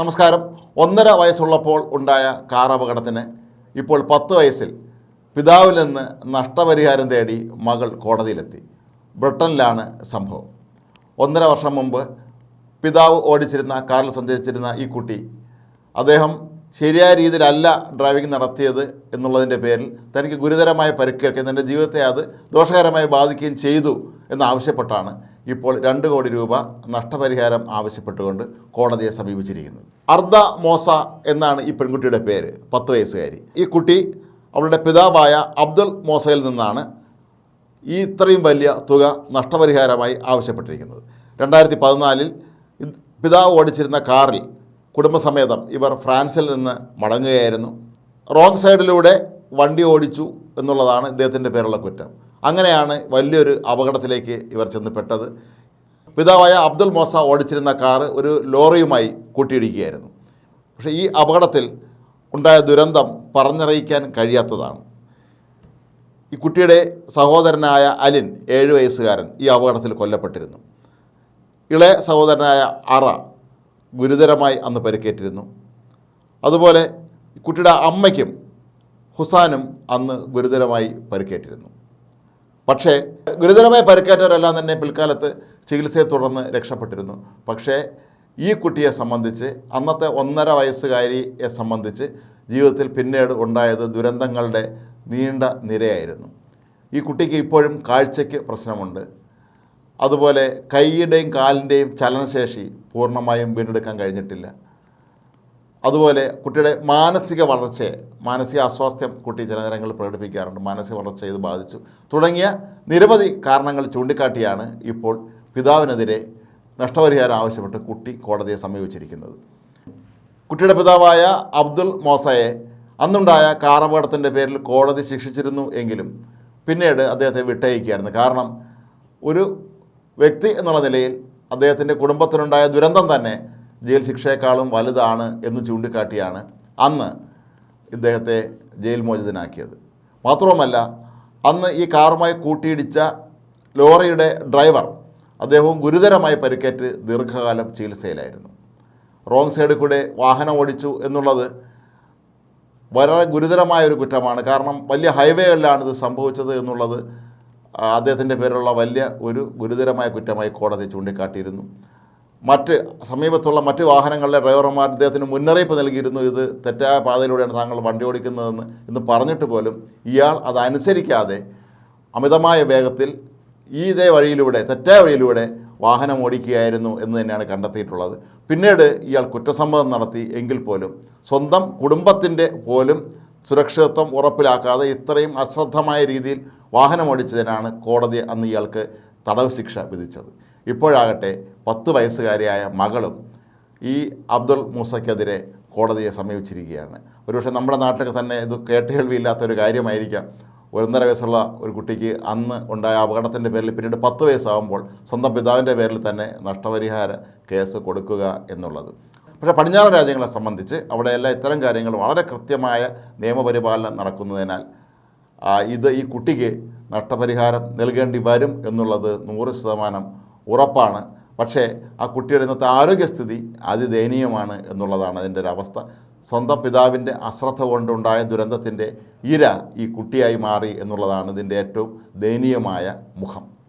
നമസ്കാരം. ഒന്നര വയസ്സുള്ളപ്പോൾ ഉണ്ടായ കാർ അപകടത്തിന് ഇപ്പോൾ പത്ത് വയസ്സിൽ പിതാവിൽ നിന്ന് നഷ്ടപരിഹാരം തേടി മകൾ കോടതിയിലെത്തി. ബ്രിട്ടനിലാണ് സംഭവം. ഒന്നര വർഷം മുമ്പ് പിതാവ് ഓടിച്ചിരുന്ന കാറിൽ സഞ്ചരിച്ചിരുന്ന ഈ കുട്ടി അദ്ദേഹം ശരിയായ രീതിയിലല്ല ഡ്രൈവിംഗ് നടത്തിയത് എന്നുള്ളതിന്റെ പേരിൽ തനിക്ക് ഗുരുതരമായ പരിക്കേൽക്കുകയും തന്റെ ജീവിതത്തെ അത് ദോഷകരമായി ബാധിക്കുകയും ചെയ്തു എന്നാവശ്യപ്പെട്ടാണ് ഇപ്പോൾ രണ്ട് കോടി രൂപ നഷ്ടപരിഹാരം ആവശ്യപ്പെട്ടുകൊണ്ട് കോടതിയെ സമീപിച്ചിരിക്കുന്നത്. അർദ്ധ മോസ എന്നാണ് ഈ പെൺകുട്ടിയുടെ പേര് പത്ത് വയസ്സുകാരി. ഈ കുട്ടി അവളുടെ പിതാവായ അബ്ദുൽ മോസയിൽ നിന്നാണ് ഈ ഇത്രയും വലിയ തുക നഷ്ടപരിഹാരമായി ആവശ്യപ്പെട്ടിരിക്കുന്നത്. രണ്ടായിരത്തി പതിനാലിൽ പിതാവ് ഓടിച്ചിരുന്ന കാറിൽ കുടുംബസമേതം ഇവർ ഫ്രാൻസിൽ നിന്ന് മടങ്ങുകയായിരുന്നു. റോങ് സൈഡിലൂടെ വണ്ടി ഓടിച്ചു എന്നുള്ളതാണ് ഇദ്ദേഹത്തിന്റെ പേരുള്ള കുറ്റം. അങ്ങനെയാണ് വലിയൊരു അപകടത്തിലേക്ക് ഇവർ ചെന്നപ്പെട്ടത് പിതാവായ അബ്ദുൽ മോസ ഓടിച്ചിരുന്ന കാറ് ഒരു ലോറിയുമായി കൂട്ടിയിടിക്കുകയായിരുന്നു. പക്ഷേ ഈ അപകടത്തിൽ ഉണ്ടായ ദുരന്തം പറഞ്ഞറിയിക്കാൻ കഴിയാത്തതാണ്. ഈ കുട്ടിയുടെ സഹോദരനായ അലിൻ ഏഴ് വയസ്സുകാരൻ ഈ അപകടത്തിൽ കൊല്ലപ്പെട്ടിരുന്നു. ഇളയ സഹോദരനായ അറ ഗുരുതരമായി അന്ന് പരിക്കേറ്റിരുന്നു. അതുപോലെ കുട്ടിയുടെ അമ്മയ്ക്കും ഹുസാനും അന്ന് ഗുരുതരമായി പരിക്കേറ്റിരുന്നു. പക്ഷേ ഗുരുതരമായ പരിക്കേറ്റവരെല്ലാം തന്നെ പിൽക്കാലത്ത് ചികിത്സയെ തുടർന്ന് രക്ഷപ്പെട്ടിരുന്നു. പക്ഷേ ഈ കുട്ടിയെ സംബന്ധിച്ച് അന്നത്തെ ഒന്നര വയസ്സുകാരിയെ സംബന്ധിച്ച് ജീവിതത്തിൽ പിന്നീട് ഉണ്ടായത് ദുരന്തങ്ങളുടെ നീണ്ട നിരയായിരുന്നു. ഈ കുട്ടിക്ക് ഇപ്പോഴും കാഴ്ചയ്ക്ക് പ്രശ്നമുണ്ട്. അതുപോലെ കൈയുടെയും കാലിന്റെയും ചലനശേഷി പൂർണമായും വീണ്ടെടുക്കാൻ കഴിഞ്ഞിട്ടില്ല. അതുപോലെ കുട്ടിയുടെ മാനസിക വളർച്ചയെ മാനസിക അസ്വാസ്ഥ്യം കുട്ടി ചില നേരങ്ങളിൽ പ്രകടിപ്പിക്കാറുണ്ട്. മാനസിക വളർച്ച ഇത് ബാധിച്ചു. തുടങ്ങിയ നിരവധി കാരണങ്ങൾ ചൂണ്ടിക്കാട്ടിയാണ് ഇപ്പോൾ പിതാവിനെതിരെ നഷ്ടപരിഹാരം ആവശ്യപ്പെട്ട് കുട്ടി കോടതിയെ സമീപിച്ചിരിക്കുന്നത്. കുട്ടിയുടെ പിതാവായ അബ്ദുൾ മോസയെ അന്നുണ്ടായ കാറപകടത്തിന്റെ പേരിൽ കോടതി ശിക്ഷിച്ചിരുന്നു എങ്കിലും പിന്നീട് അദ്ദേഹത്തെ വിട്ടയക്കുകയായിരുന്നു. കാരണം ഒരു വ്യക്തി എന്നുള്ള നിലയിൽ അദ്ദേഹത്തിന്റെ കുടുംബത്തിനുണ്ടായ ദുരന്തം തന്നെ ജയിൽ ശിക്ഷയെക്കാളും വലുതാണ് എന്ന് ചൂണ്ടിക്കാട്ടിയാണ് അന്ന് ഇദ്ദേഹത്തെ ജയിൽ മോചിതനാക്കിയത്. മാത്രവുമല്ല അന്ന് ഈ കാറുമായി കൂട്ടിയിടിച്ച ലോറിയുടെ ഡ്രൈവർ അദ്ദേഹവും ഗുരുതരമായി പരിക്കേറ്റ് ദീർഘകാലം ചികിത്സയിലായിരുന്നു. റോങ് സൈഡിൽ കൂടെ വാഹനം ഓടിച്ചു എന്നുള്ളത് വളരെ ഗുരുതരമായ ഒരു കുറ്റമാണ്. കാരണം വലിയ ഹൈവേകളിലാണ് ഇത് സംഭവിച്ചത് എന്നുള്ളത് അദ്ദേഹത്തിന്റെ പേരിലുള്ള വലിയ ഒരു ഗുരുതരമായ കുറ്റമായി കോടതി ചൂണ്ടിക്കാട്ടിയിരുന്നു. മറ്റ് സമീപത്തുള്ള മറ്റ് വാഹനങ്ങളിലെ ഡ്രൈവർമാർ ഇദ്ദേഹത്തിന് മുന്നറിയിപ്പ് നൽകിയിരുന്നു. ഇത് തെറ്റായ പാതയിലൂടെയാണ് താങ്കൾ വണ്ടി ഓടിക്കുന്നതെന്ന് എന്ന് പറഞ്ഞിട്ട് പോലും ഇയാൾ അതനുസരിക്കാതെ അമിതമായ വേഗത്തിൽ ഈ ഇതേ വഴിയിലൂടെ തെറ്റായ വഴിയിലൂടെ വാഹനം ഓടിക്കുകയായിരുന്നു എന്ന് തന്നെയാണ് കണ്ടെത്തിയിട്ടുള്ളത്. പിന്നീട് ഇയാൾ കുറ്റസമ്മതം നടത്തി എങ്കിൽ പോലും സ്വന്തം കുടുംബത്തിന്റെ പോലും സുരക്ഷിതത്വം ഉറപ്പിലാക്കാതെ ഇത്രയും അശ്രദ്ധമായ രീതിയിൽ വാഹനം ഓടിച്ചതിനാണ് കോടതി അന്ന് ഇയാൾക്ക് തടവ് ശിക്ഷ വിധിച്ചത്. ഇപ്പോഴാകട്ടെ പത്ത് വയസ്സുകാരിയായ മകളും ഈ അബ്ദുൾ മൂസയ്ക്കെതിരെ കോടതിയെ സമീപിച്ചിരിക്കുകയാണ്. ഒരുപക്ഷെ നമ്മുടെ നാട്ടിലൊക്കെ തന്നെ ഇത് കേട്ടുകേൾവിയില്ലാത്ത ഒരു കാര്യമായിരിക്കാം ഒന്നര വയസ്സുള്ള ഒരു കുട്ടിക്ക് അന്ന് ഉണ്ടായ അപകടത്തിന്റെ പേരിൽ പിന്നീട് പത്ത് വയസ്സാകുമ്പോൾ സ്വന്തം പിതാവിന്റെ പേരിൽ തന്നെ നഷ്ടപരിഹാര കേസ് കൊടുക്കുക എന്നുള്ളത്. പക്ഷേ പടിഞ്ഞാറൻ രാജ്യങ്ങളെ സംബന്ധിച്ച് അവിടെയെല്ലാം ഇത്തരം കാര്യങ്ങൾ വളരെ കൃത്യമായ നിയമപരിപാലനം നടക്കുന്നതിനാൽ ഇത് ഈ കുട്ടിക്ക് നഷ്ടപരിഹാരം നൽകേണ്ടി വരും എന്നുള്ളത് നൂറ് ശതമാനം ഉറപ്പാണ്. പക്ഷേ ആ കുട്ടിയുടെ ഇന്നത്തെ ആരോഗ്യസ്ഥിതി അതിദയനീയമാണ് എന്നുള്ളതാണ് അതിന്റെ ഒരു അവസ്ഥ. സ്വന്തം പിതാവിന്റെ അശ്രദ്ധ കൊണ്ടുണ്ടായ ദുരന്തത്തിന്റെ ഇര ഈ കുട്ടിയായി മാറി എന്നുള്ളതാണ് ഇതിന്റെ ഏറ്റവും ദയനീയമായ മുഖം.